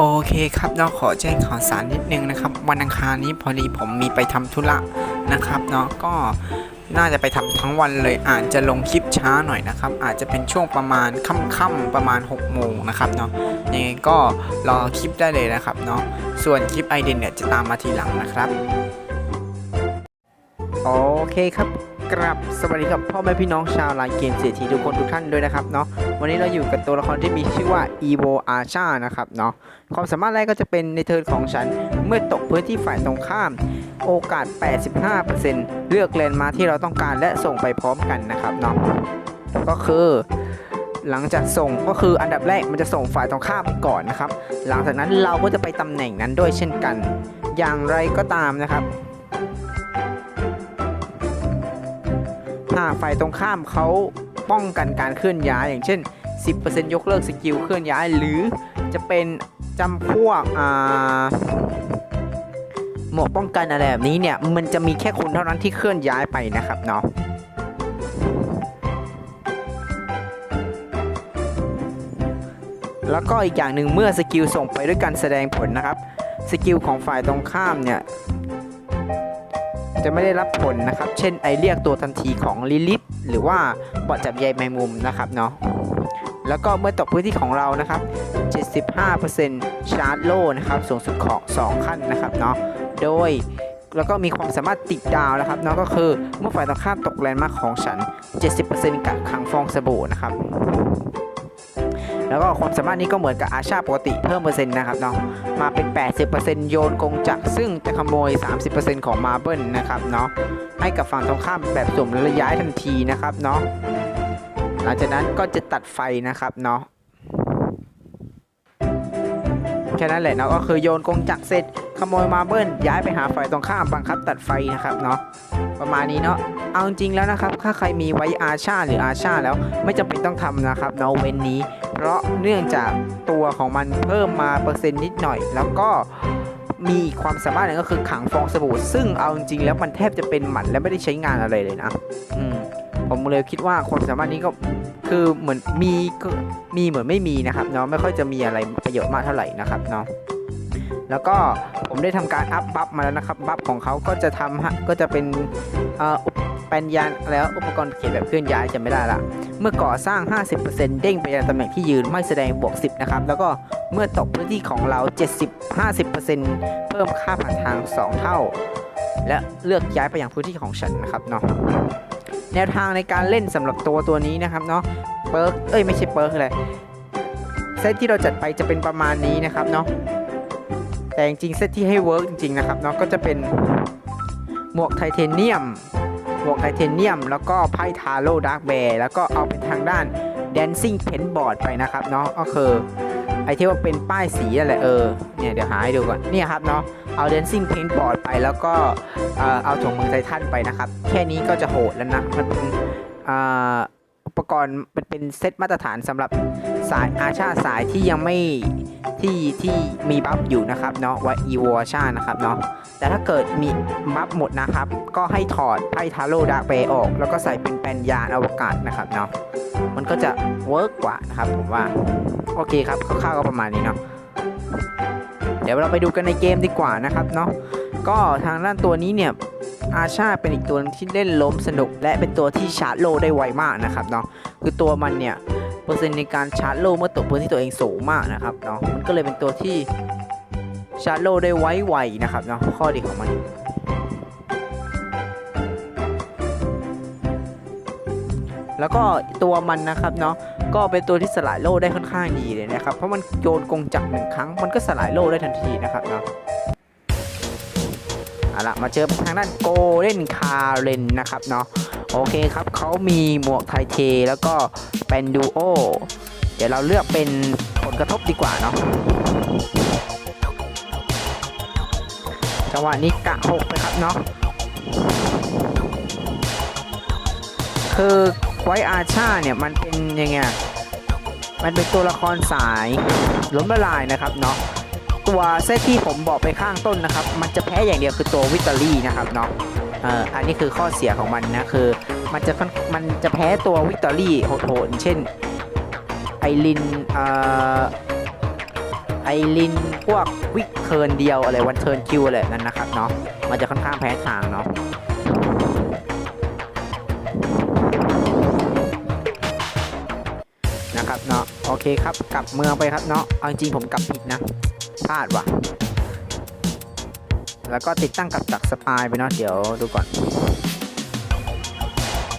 โอเคครับเนาะขอแจ้งข่าวสารนิดนึงนะครับ วันอังคารนี้พอดีผมมีไปทำธุระนะครับเนาะก็น่าจะไปทำทั้งวันเลยอาจจะลงคลิปช้าหน่อยนะครับ อาจจะเป็นช่วงประมาณค่ำๆประมาณ6โมงนะครับเนาะยังไงก็รอคลิปได้เลยนะครับเนาะส่วนคลิปไอเดนเนี่ยจะตามมาทีหลังนะครับ โอเคครับ กรับสวัสดีครับพ่อแม่พี่น้องชาวไลน์เกมเศรษฐีทุกคนทุกท่านด้วยนะครับเนาะวันนี้เราอยู่กับตัวละครที่มีชื่อว่า Evo Archa นะครับเนาะความสามารถแรกก็จะเป็นในเทิร์นของฉันเมื่อตกพื้นที่ฝ่ายตรงข้าม โอกาส 85%เลือกเลนมาที่เราต้องการและส่งไปพร้อมกันนะครับเนาะก็คือหลังจากส่งก็คืออันดับแรกมันจะส่งฝ่ายตรงข้ามไปก่อนนะครับ หลังจากนั้นเราก็จะไปตำแหน่งนั้นด้วยเช่นกัน อย่างไรก็ตามนะครับ หากฝ่ายตรงข้ามเขาป้องกันการเคลื่อนย้าย อย่างเช่น 10%ยกเลิกสกิลเคลื่อนย้าย หรือจะเป็นจำพวกอ่าหมวกป้องกันอะไรแบบนี้เนี่ย มันจะมีแค่คนเท่านั้นที่เคลื่อนย้ายไปนะครับเนาะแล้วก็อีกอย่างหนึ่งเมื่อสกิลส่งไปด้วยการแสดงผลนะครับ สกิลของฝ่ายตรงข้ามเนี่ย จะไม่ได้รับผลนะครับ เช่นไอเรียกตัวทันทีของลิลิทหรือว่าบอดจับใยแมงมุมนะครับเนาะแล้วก็เมื่อตกพื้นที่ของเรานะครับ 75%ชาร์จโล่นะครับสูงสุดของ 2 ขั้นนะครับเนาะโดยแล้วก็มีความสามารถติดดาวนะครับเนาะก็คือเมื่อฝ่ายตรงข้ามตกแลนด์มาร์คของฉัน 70%กักขังฟองสบู่นะครับ แล้วก็ความสามารถนี้ก็เหมือนกับอาชาปกติเพิ่มเปอร์เซ็นต์นะครับเนาะมาเป็น 80%โยนกงจักรซึ่งจะขโมย 30%ของมาเบิลนะครับเนาะให้กับฝั่งตรงข้ามแบบสุ่มและย้ายทันทีนะครับเนาะหลังจากนั้นก็จะตัดไฟนะครับเนาะแค่นั้นแหละเนาะก็คือโยนกงจักรเสร็จ ขโมยมาเบิลย้ายไปหาฝ่ายตรงข้ามบังคับตัดไฟนะครับเนาะประมาณนี้เนาะเอาจริงแล้วนะครับ ถ้าใครมีไว้อาชาหรืออาชาแล้วไม่จำเป็นต้องทำนะครับเนาะเว้นนี้ เพราะเนื่องจากตัวของมันเพิ่มมาเปอร์เซ็นต์นิดหน่อย แล้วก็มีความสามารถหนึงก็คือขังฟองสบู่ซึ่งเอาจริงๆแล้วมันแทบจะเป็นหมันและไม่ได้ใช้งานอะไรเลยนะอืมผมเลยคิดว่าความสามารถนี้ก็คือเหมือนมีก็มีเหมือนไม่มีนะครับเนาะไม่ค่อยจะมีอะไรประโยชน์มากเท่าไหร่นะครับเนาะ แล้วก็ผมได้ทำการอัพบัฟมาแล้วนะครับบัฟของเขาก็จะทำฮะก็จะเป็นเอ่ออุปแปนยานแล้วอุปกรณ์เขียนแบบเคลื่อนย้ายจะไม่ได้ละ เมื่อก่อสร้าง 50%เด้งไปยังตำแหน่งที่ยืนไม่แสดงบวก 10 นะครับ แล้วก็เมื่อตกพื้นที่ของเรา 70 50%เพิ่มค่าผ่านทาง 2 เท่า และเลือกย้ายไปยังพื้นที่ของฉันนะครับเนาะแนวทางในการเล่นสำหรับตัวตัวนี้นะครับเนาะเปิร์กเอ้ยไม่ใช่เปิร์กเลยเซตที่เราจัดไปจะเป็นประมาณนี้นะครับเนาะ แต่จริงๆเซตที่ให้เวิร์กจริงๆนะครับเนาะก็จะเป็นหมวกไทเทเนียม หมวกไทเทเนียม แล้วก็ไพ่ทาโร่ดาร์กแบร์แล้วก็เอาเป็นทางด้าน Dancing Pen Board ไปนะครับเนาะก็คือไอที่ว่าเป็นป้ายสีอะไรเออเนี่ยเดี๋ยวหาให้ดูก่อนเนี่ยครับเนาะเอา Dancing Pen Board ไปแล้วก็เออเอาถุงมือไททันไปนะครับ แค่นี้ก็จะโหดแล้วนะมันเป็นอ่าอุปกรณ์มันเป็นเซตมาตรฐานสำหรับ สายอาชาสายที่ยังไม่ที่ที่มีบัฟอยู่นะครับเนาะว่าอีวอชานะครับเนาะแต่ถ้าเกิดมีบัฟหมดนะครับ ก็ให้ถอดไพ่ทาโร่ดาเบย์ออก แล้วก็ใส่เป็นแปนยานอวกาศนะครับเนาะมันก็จะเวิร์กกว่านะครับ ผมว่า โอเคครับคร่าวๆก็ประมาณนี้เนาะเดี๋ยวเราไปดูกันในเกมดีกว่านะครับเนาะก็ทางด้านตัวนี้เนี่ยอาชาเป็นอีกตัวที่เล่นล้มสนุก และเป็นตัวที่ชาร์จโลได้ไวมากนะครับเนาะคือตัวมันเนี่ย เปอร์เซ็นต์ในการชาร์จโลเมื่อตกพื้นที่ตัวเองสูงมากนะครับเนาะมันก็เลยเป็นตัวที่ชาร์จโลได้ไวไวนะครับเนาะข้อดีของมันแล้วก็ตัวมันนะครับเนาะก็เป็นตัวที่สลายโล่ได้ค่อนข้างดีเลยนะครับ เพราะมันโยนกงจักรหนึ่งครั้ง มันก็สลายโล่ได้ทันทีนะครับเนาะเอาละมาเจอทางด้านโกลเด้นคาเรนนะครับเนาะ โอเคครับเขามีหมวกไทเทแล้วก็เป็นดูโอเดี๋ยวเราเลือกเป็นผลกระทบดีกว่าเนาะจังหวะนี้กะหกไปครับเนาะคือไวอาชาเนี่ยมันเป็นยังไงมันเป็นตัวละครสายล้มละลายนะครับเนาะตัวเซตที่ผมบอกไปข้างต้นนะครับ มันจะแพ้อย่างเดียวคือตัววิตเตอรี่นะครับเนาะ เอ่ออันนี้คือข้อเสียของมันนะคือ มันจะมันจะแพ้ตัววิกตอรี่โหดๆเช่นไอรินเอ่อไอรินพวกวิกเทิร์นเดียวอะไรวันเทิร์นคิวอะไรนั่นนะครับเนาะมันจะค่อนข้างแพ้ทางเนาะนะครับเนาะโอเคครับกลับเมืองไปครับเนาะเอาจริงผมกลับผิดนะพลาดว่ะ แล้วก็ติดตั้งกับจักรสปายไปเนาะเดี๋ยวดูก่อน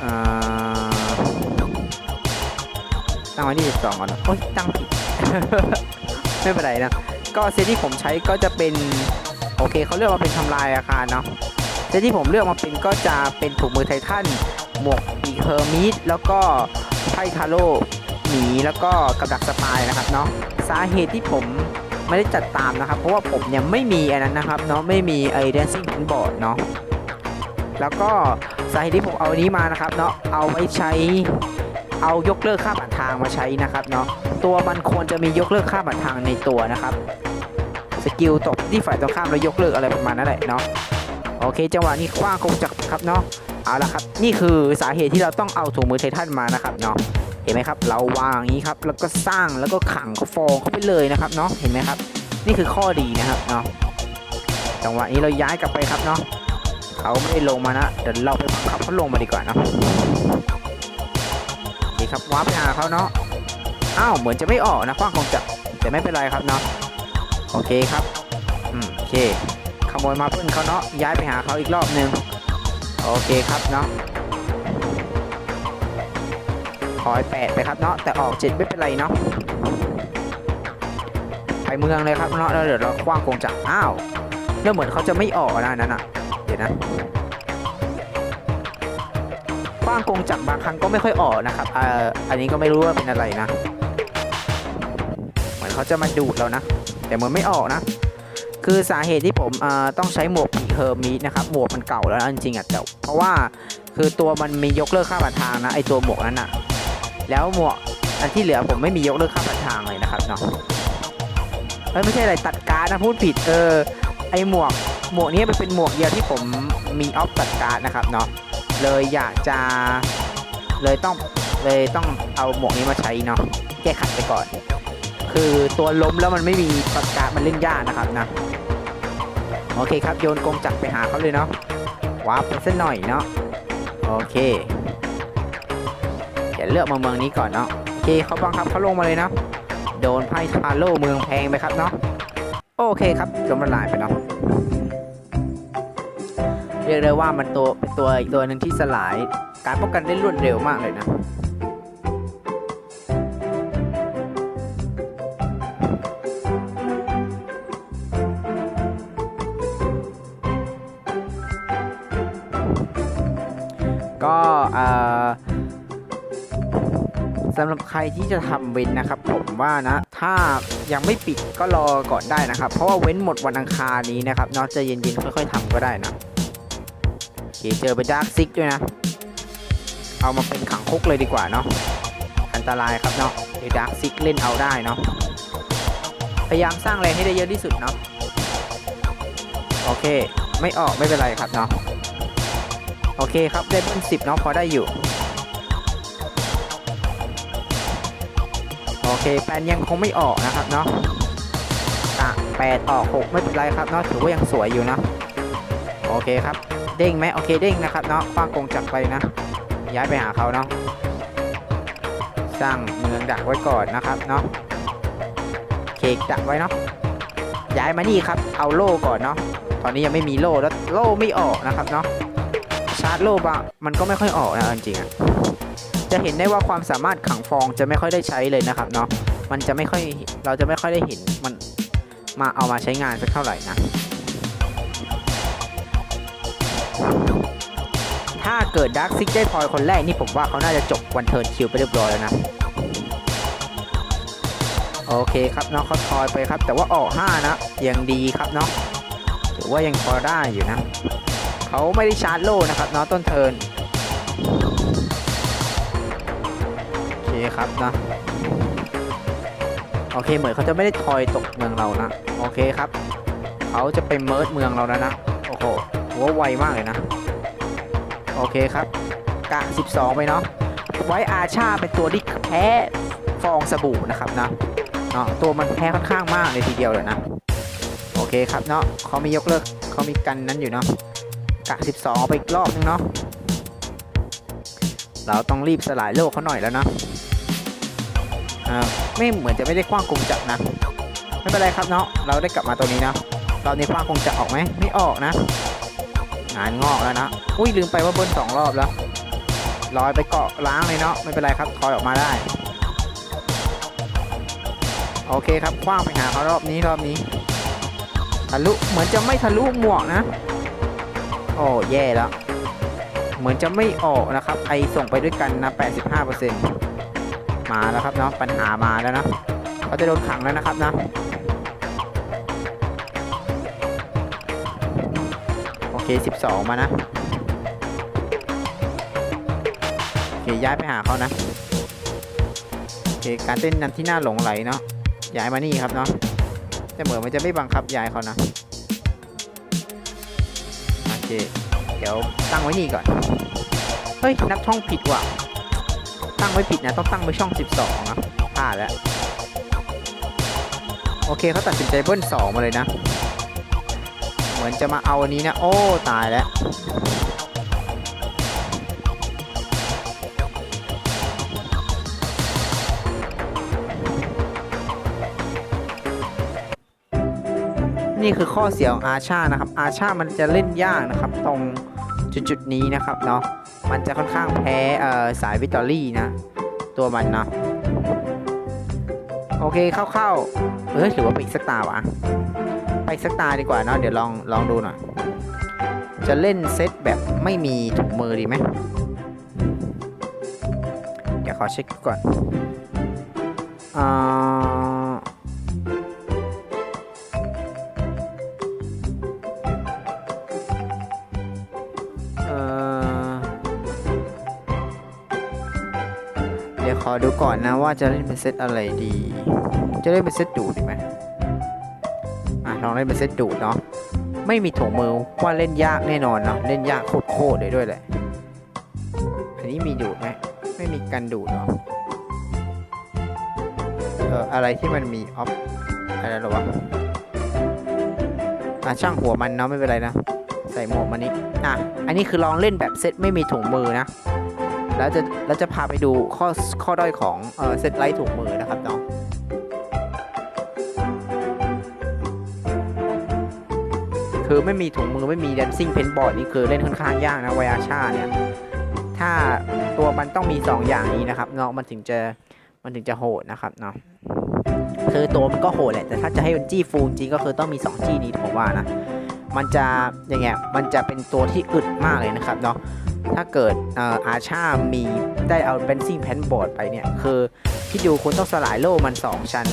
อตั้งไว้ที่12ก่อนนะโอ๊ยตั้งผิด ไม่เป็นไรนะ ก็เซตที่ผมใช้ก็จะเป็น โอเคเขาเลือกมาเป็นทำลายอาคารเนาะเซตที่ผมเลือกมาเป็นก็จะเป็นถุงมือไททันหมวกปีเฮอร์มิสแล้วก็ไพ่ทาโร่หมีแล้วก็กับดักสปายนะครับเนาะสาเหตุที่ผม ไม่ได้จัดตามนะครับ เพราะว่าผมยังไม่มีอันนั้นนะครับเนาะไม่มีไอ้ dancing b o a r d เนาะแล้วก็สาเหตุที่ผมเอานี้มานะครับเนาะเอาไว้ใช้เอายกเลิกค่าผ่านทางมาใช้นะครับเนาะตัวมันควรจะมียกเลิกค่าบัตรทางในตัวนะครับสกิลตบที่ฝ่ายตรงข้ามแล้วยกเลิกอะไรประมาณนั้นแหละเนาะโอเค จังหวะนี้คว้างคงจักครับเนาะเอาละครับ นี่คือสาเหตุที่เราต้องเอาถุงมือไททันมานะครับเนาะ ห็นไหมครับ เราวางอย่างนี้ครับ แล้วก็สร้างแล้วก็ขังเขาฟองเข้าไปเลยนะครับเนาะเห็นไหมครับ นี่คือข้อดีนะครับเนาะจังหวะนี้เราย้ายกลับไปครับเนาะเขาไม่ได้ลงมานะเดี๋ยวเราไปบังคับเขาลงมาดีกว่าเนาะโอเครับว้าร์ปไปหาเขาเนาะอ้าวเหมือนจะไม่ออกนะคว้างคงจะแต่ไม่เป็นไรครับเนาะโอเคครับอืมโอเคขโมยมาเพื่อนเขาเนาะย้ายไปหาเขาอีกรอบหนึ่งโอเคครับเนาะ อให้แปดไปครับเนาะแต่ออกเจ็ดไม่เป็นไรเนาะไปเมืองเลยครับเนาะแล้วเดี๋ยวเราคว้างคงจะอ้าวแล้วเหมือนเขาจะไม่ออกนะนนั้นอะเดี๋ยวนะคว้างกงจักรบางครั้งก็ไม่ค่อยออกนะครับเอ่ออันนี้ก็ไม่รู้ว่าเป็นอะไรนะ เหมือนเขาจะมาดูดเรานะ แต่เหมือนไม่ออกนะคือสาเหตุที่ผมอ่อต้องใช้หมวกปีเฮอร์มีสนะครับหมวกมันเก่าแล้วจริงๆอะแต่เพราะว่าคือตัวมันมียกเลิกค่าผ่านทางนะไอตัวหมวกนั้นอะ แล้วหมวกอันที่เหลือผมไม่มียกเลิกค่าผ่านทางเลยนะครับเนาะเอ้ยไม่ใช่อะไรตัดการ์ดนะพูดผิดเออไอหมวกหมวกนี้มันเป็นหมวกเดียวที่ผมมีออฟตัดการ์ดนะครับเนาะเลยอยากจะเลยต้องเลยต้องเอาหมวกนี้มาใช้เนาะแก้ขัดไปก่อน คือตัวล้มแล้วมันไม่มีปากกามันเล่นยากนะครับนะโอเคครับโยนกงจักรไปหาเขาเลยเนาะว้าร์ปไปสักหน่อยเนาะโอเค เดี๋ยวเลือกมาเมืองนี้ก่อนเนาะโอเคเขาบังคับเขาลงมาเลยนะโดนไพ่ทาโร่เมืองแพงไปครับเนาะโอเคครับจมละลายไปเนาะเรียกได้ว่ามันตัวเป็นตัวอีกตัวหนึ่งที่สลาย การป้องกันได้รวดเร็วมากเลยนะก็เอ่อ สำหรับใครที่จะทำเว้นนะครับ ผมว่านะ ถ้ายังไม่ปิดก็รอก่อนได้นะครับ เพราะว่าเว้นหมดวันอังคารนี้นะครับเนอกจะเย็นๆค่อยๆทำก็ได้นะโอเคเจอไปดาร์กซิกด้วยนะ เอามาเป็นขังคุกเลยดีกว่าเนาะอันตรายครับเนาะเดดาร์กซิกเล่นเอาได้เนาะพยายามสร้างแรงให้ได้เยอะที่สุดเนาะโอเค ไม่ออกไม่เป็นไรครับเนาะโอเคครับได้เบิ้ลสิบเนาะพอได้อยู่ โอเคแปนยังคงไม่ออกนะครับเนาะอะแปดออกหกไม่เป็นไรครับเนาะถือว่ายังสวยอยู่นะโอเคครับ เด้งไหมโอเคเด้งนะครับเนาะคว้างกงจักไปนะ ย้ายไปหาเขาเนาะสร้างเมืองดักไว้ก่อนนะครับเนาะเคกดักไว้เนาะย้ายมานี่ครับ เอาโล่ก่อนเนาะตอนนี้ยังไม่มีโล่แล้วโล่ไม่ออกนะครับเนาะชาร์จโล่บะมันก็ไม่ค่อยออกนะจริงๆอะ จะเห็นได้ว่าความสามารถขังฟองจะไม่ค่อยได้ใช้เลยนะครับเนาะมันจะไม่ค่อยเราจะไม่ค่อยได้เห็นมันมาเอามาใช้งานสักเท่าไหร่นะถ้าเกิดดักซิกได้พลอยคนแรกนี่ผมว่าเขาน่าจะจบวันเทิร์นคิวไปเรียบร้อยแล้วนะโอเคครับเนาะเขาทอยไปครับ แต่ว่าออก5นะยังดีครับเนาะถือว่ายังพอได้อยู่นะเขาไม่ได้ชาร์จโล่นะครับเนาะต้นเทิร์น คครับนะ โอเคเหมือนเขาจะไม่ได้ทอยตกเมืองเรานะ โอเคครับ เขาจะไปเมิร์ดเมืองเราแล้วนะ โอ้โหหัวไวมากเลยนะ โอเคครับ กะ 12 ไปเนาะ ไว้อาชาเป็นตัวที่แพ้ฟองสบู่นะครับนะเนาะตัวมันแพ้ค่อนข้างมากเลยทีเดียวเลยนะ โอเคครับเนาะเขามียกเลิกเขามีกันนั้นอยู่เนาะ กะ 12เอาไปอีกรอบนึงเนาะเราต้องรีบสลายโลกเขาหน่อยแล้วนะ อ่าไม่เหมือนจะไม่ได้คว้างกงจักรนะ ไม่เป็นไรครับเนาะเราได้กลับมาตัวนี้นะรอบนี้คว้างกงจักรออกไหมไม่ออกนะ งานงอกแล้วนะอุ้ยลืมไปว่าเบิ้ลสองรอบแล้วลอยไปเกาะล้างเลยเนาะไม่เป็นไรครับถอยออกมาได้โอเคครับคว้างไปหาเขารอบนี้รอบนี้ทะลุเหมือนจะไม่ทะลุหมวกนะโอ้แย่แล้ว เหมือนจะไม่ออกนะครับไอส่งไปด้วยกันนะ85% มาแล้วครับเนาะปัญหามาแล้วนะเขาจะโดนขังแล้วนะครับนะโอเค 12 มานะโอเคย้ายไปหาเขานะโอเคการเต้นนั้นที่น่าหลงไหลเนาะย้ายมานี่ครับเนาะแต่เหมือนมันจะไม่บังคับย้ายเขานะโอเคเดี๋ยวตั้งไว้นี่ก่อนเฮ้ยนับช่องผิดว่ะ ตั้งไว้ผิดนะ ต้องตั้งไว้ช่อง 12นะพลาดแล้ว โอเคเขาตัดสินใจเบิ้ล2มาเลยนะ เหมือนจะมาเอาอันนี้นะ โอ้ ตายแล้วนี่คือข้อเสียของอาชานะครับ อาชามันจะเล่นยากนะครับ ตรงจุดๆนี้นะครับเนาะ มันจะค่อนข้างแพ้เอ่อสายวิตอรี่นะ ตัวมันเนาะโอเคเข้าๆเอ้ยหรือว่าไปอีกสักตาวะไปสักตาดีกว่าเนาะเดี๋ยวลองลองดูหน่อยจะเล่นเซตแบบไม่มีถุงมือดีไหมเดี๋ยวขอเช็คก่อนอ่า อดูก่อนนะว่าจะเล่นเป็นเซตอะไรดี จะเล่นเป็นเซตดูดไหมอะลองเล่นเป็นเซตดูดเนาะ ไม่มีถุงมือว่าเล่นยากแน่นอนเนาะ เล่นยากโคตรๆเลยด้วยแหละ อันนี้มีดูดไหมไม่มีกันดูดเนาะ เอออะไรที่มันมีออฟอะไรหรอวะอะช่างหัวมันเนาะไม่เป็นไรนะ ใส่หมวกมานี้อะ อันนี้คือลองเล่นแบบเซตไม่มีถุงมือนะ แล้วจะแล้วจะพาไปดูข้อข้อด้อยของเออเซตไลท์ถุงมือนะครับน้องคือไม่มีถุงมือไม่มีแดนซิ่งเพนบอร์ดนี่คือเล่นค่อนข้างยากนะไวอาชาเนี่ย ถ้าตัวมันต้องมี 2 อย่างนี้นะครับเนาะมันถึงจะมันถึงจะโหดนะครับเนาะคือตัวมันก็โหดแหละแต่ถ้าจะให้มันจี้ฟูจริงก็คือต้องมี 2 จี้นี้ผมว่านะมันจะอย่างเงี้ยมันจะเป็นตัวที่อึดมากเลยนะครับเนาะ ถ้าเกิดอาชามีได้เอาเบนซิ่งแพนบอร์ดไปเนี่ย คือที่ดูคุณต้องสลายโล่มัน 2 ชั้น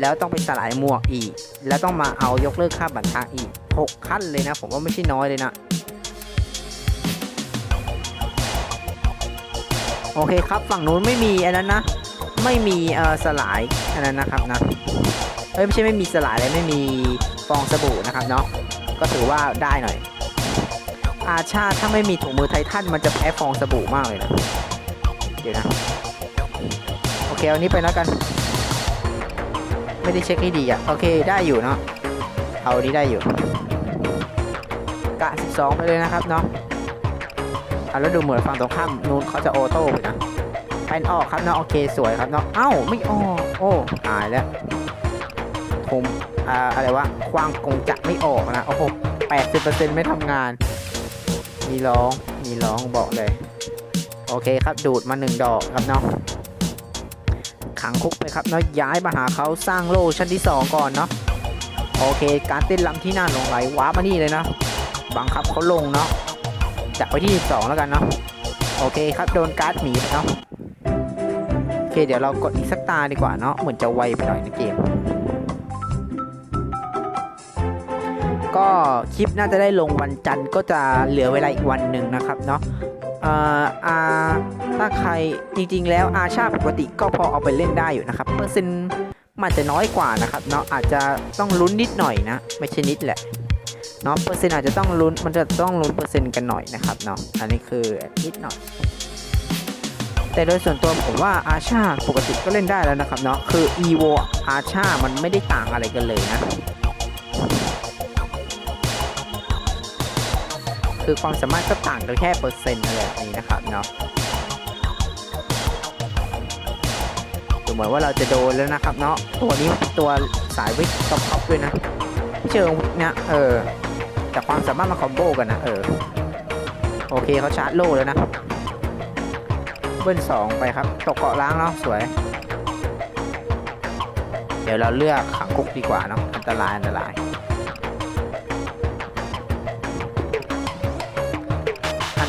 แล้วต้องไปสลายหมวกอีก แล้วต้องมาเอายกเลิกค่าบัตรทางอีก 6 ขั้นเลยนะ ผมว่าไม่ใช่น้อยเลยนะโอเคครับ ฝั่งนู้นไม่มีอันนั้นนะ ไม่มีเอ่อสลายอันนั้นนะครับนะเอ้ยไม่ใช่ไม่มีสลายเลยไม่มีฟองสบู่นะครับเนาะก็ถือว่าได้หน่อย อาชาถ้าไม่มีถุงมือไททันมันจะแพ้ฟองสบู่มากเลยนะเดี๋ยวนะ โอเคเอานี้ไปแล้วกัน ไม่ได้เช็คให้ดีอะ่ะ โอเคได้อยู่เนาะเอาอันนี้ได้อยู่ กะ 12 ไปเลยนะครับเนาะอะแล้วดูเหมือนฝั่งตรงข้ามนู้นเขาจะออโต้ไปนะแผ่นออกครับเนาะโอเคสวยครับเนาะเอ้าไม่ออกโอ้ตายแล้วผมอ่าอะไรวะควางกงจักรไม่ออกนะโอ้โหแปดสิบเปอร์เซ็นต์ไม่ทำงาน มีร้องมีร้องบอกเลย โอเคครับดูดมาหนึ่งดอกครับเนาะขังคุกไปครับเนาะย้ายมาหาเขาสร้างโลชั้นที่ 2 ก่อนเนาะโอเค การเต้นลำที่น่าหลงไหลว้ามานี่เลยนะบังคับเขาลงเนาะจับไปที่2แล้วกันเนาะโอเคครับโดนการ์ดหมีเนาะโอเคเดี๋ยวเรากดอีกสักตาดีกว่าเนาะเหมือนจะไวไปหน่อยในเกม ก็คลิปน่าจะได้ลงวันจันทร์ก็จะเหลือเวลาอีกวันหนึ่งนะครับเนาะเอ่ออาถ้าใครจริงๆ แล้วอาชาปกติก็พอเอาไปเล่นได้อยู่นะครับเปอร์เซ็นต์มันจะน้อยกว่านะครับเนาะอาจจะต้องลุ้นนิดหน่อยนะ ไม่ใช่นิดแหละเนาะเปอร์เซ็นต์อาจจะต้องลุ้นมันจะต้องลุ้นเปอร์เซ็นต์กันหน่อยนะครับเนาะอันนี้คือนิดหน่อยแแต่โดยส่วนตัวผมว่าอาชาปกติก็เล่นได้แล้วนะครับเนาะคือ evo อาชามันไม่ได้ต่างอะไรกันเลยนะ คือความสามารถก็ต่างกันแค่เปอร์เซ็นต์อะไรแบบนี้นะครับเนาะดูเหมือนว่าเราจะโดนแล้วนะครับเนาะตัวนี้ตัวสายวิกกับพับด้วยนะเชิงเนี่ยเออแต่ความสามารถมาคอมโบกันนะเออโอเคเขาชาร์จโล่แล้วนะเบิ้ลสองไปครับตกเกาะล้างเนาะสวย เดี๋ยวเราเลือกขังคุกดีกว่าเนาะอันตรายอันตราย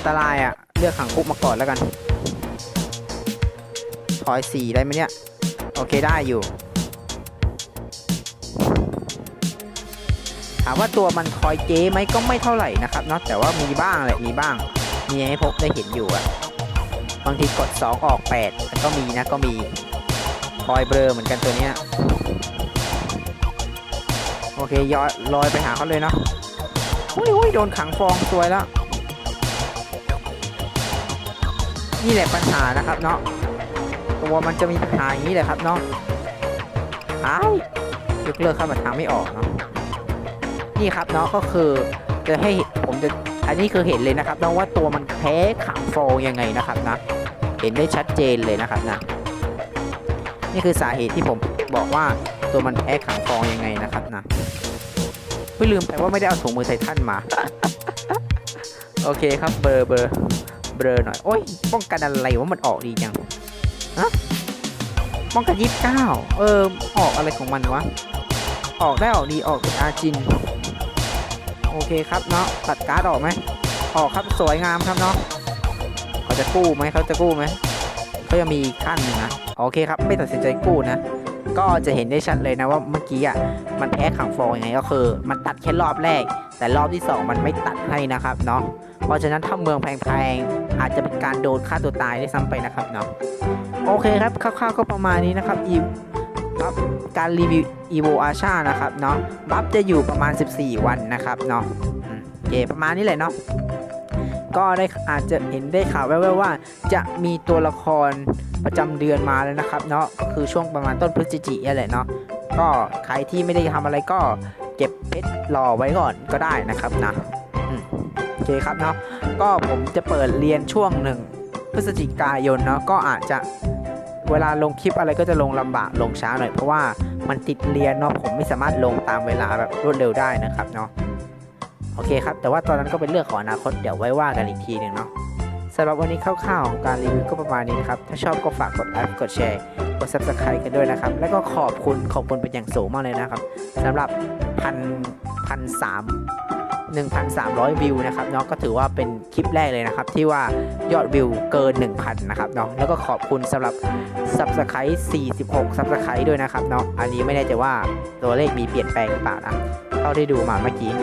ตรายอะ่ะ เลือกขังคุกมาก่อนแล้วกันถอยสี่ได้ไหมเนี่ย โอเคได้อยู่ ถามว่าตัวมันคอยเจ๊ไหมก็ไม่เท่าไหร่นะครับเนาะแต่ว่ามีบ้างแหละมีบ้าง มีให้พบได้เห็นอยู่อะบางทีกด 2 ออก8มันก็มีนะก็มีคอยเบลอเหมือนกันตัวเนี้ยโอเคย้อยลอยไปหาเขาเลยเนาะอุ้ยอุ้ยโดนขังฟองสวยแล้ว นี่แหละปัญหานะครับเนาะตัวมันจะมีปัญหาอย่างนี้แหละครับเนาะอ้าวยกเลิกเข้ามาทางไม่ออกเนาะนี่ครับเนาะก็คือจะให้ผมจะอันนี้คือเห็นเลยนะครับเนาะว่าตัวมันแพ้ขังโฟยังไงนะครับนะเห็นได้ชัดเจนเลยนะครับนะนี่คือสาเหตุที่ผมบอกว่าตัวมันแพ้ขังฟองยังไงนะครับนะไม่ลืมไปว่าไม่ได้เอาถุงมือไททันมา โอเคครับเบอร์เบอร์ เบลอหน่อย โอ้ย ป้องกันอะไรว่ามันออกดีจังฮะป้องกันยี่สิบเก้าเออ ออกอะไรของมันวะ ออกได้ออกดีออกเป็นอาจิน โอเคครับเนาะ ตัดการ์ดออกไหม ออกครับสวยงามครับเนาะเขาจะกู้ไหมเขาจะกู้ไหมเขายังมีอีกขั้นหนึ่งนะ โอเคครับ ไม่ตัดสินใจกู้นะ ก็จะเห็นได้ชัดเลยนะว่าเมื่อกี้อะมันแพ้ขังฟองยังไงก็คือ มันตัดแค่รอบแรก แต่รอบที่สองมันไม่ตัดให้นะครับเนาะเพราะฉะนั้นถ้าเมืองแพงๆอาจจะเป็นการโดนฆ่าตัวตายได้ซ้ำไปนะครับเนาะโอเคครับคร่าวๆก็ประมาณนี้นะครับอีครับการรีวิว evo acha นะครับเนาะบัฟจะอยู่ประมาณ 14 วันนะครับเนาะโอเคประมาณนี้แหละเนาะ ก็ได้อาจจะเห็นได้ข่าวแว่วๆว่า จะมีตัวละครประจำเดือนมาแล้วนะครับเนาะก็คือช่วงประมาณต้นพฤศจิกายนแหละเนาะก็ใครที่ไม่ได้ทำอะไรก็เก็บเพชรรอไว้ก่อนก็ได้นะครับนะโอเคครับเนาะก็ผมจะเปิดเรียนช่วงหนึ่งพฤศจิกายนเนาะก็อาจจะเวลาลงคลิปอะไรก็จะลงลำบากลงช้าหน่อยเพราะว่ามันติดเรียนเนาะผมไม่สามารถลงตามเวลาแบบรวดเร็วได้นะครับเนาะ โอเคครับ แต่ว่าตอนนั้นก็เป็นเรื่องของอนาคต เดี๋ยวไว้ว่ากันอีกทีหนึ่งเนาะสำหรับวันนี้คร่าวๆของการรีวิวก็ประมาณนี้นะครับ ถ้าชอบก็ฝากกดไลค์กดแชร์กด subscribe กันด้วยนะครับ แล้วก็ขอบคุณขอบคุณเป็นอย่างสูงมากเลยนะครับสำหรับพันพันสาม1,300 วิวนะครับเนาะก็ถือว่าเป็นคลิปแรกเลยนะครับ ที่ว่ายอดวิวเกิน 1,000 นะครับเนาะแล้วก็ขอบคุณสำหรับ Subscribe 46 Subscribe ด้วยนะครับเนาะอันนี้ไม่แน่ใจว่าตัวเลขมีเปลี่ยนแปลงหรือเปล่านะเท่าที่ดูมาเมื่อกี้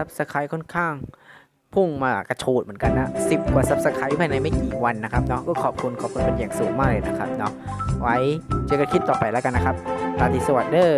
ซับสไคร้ค่อนข้างพุ่งมากระโชดเหมือนกันนะสิบกว่าซับสไครต์ภายในไม่กี่วันนะครับเนาะก็ขอบคุณขอบคุณเป็นอย่างสูงมากเลยนะครับเนาะไว้เจอกันคลิปต่อไปแล้วกันนะครับราตรีสวัสดิ์เด้อ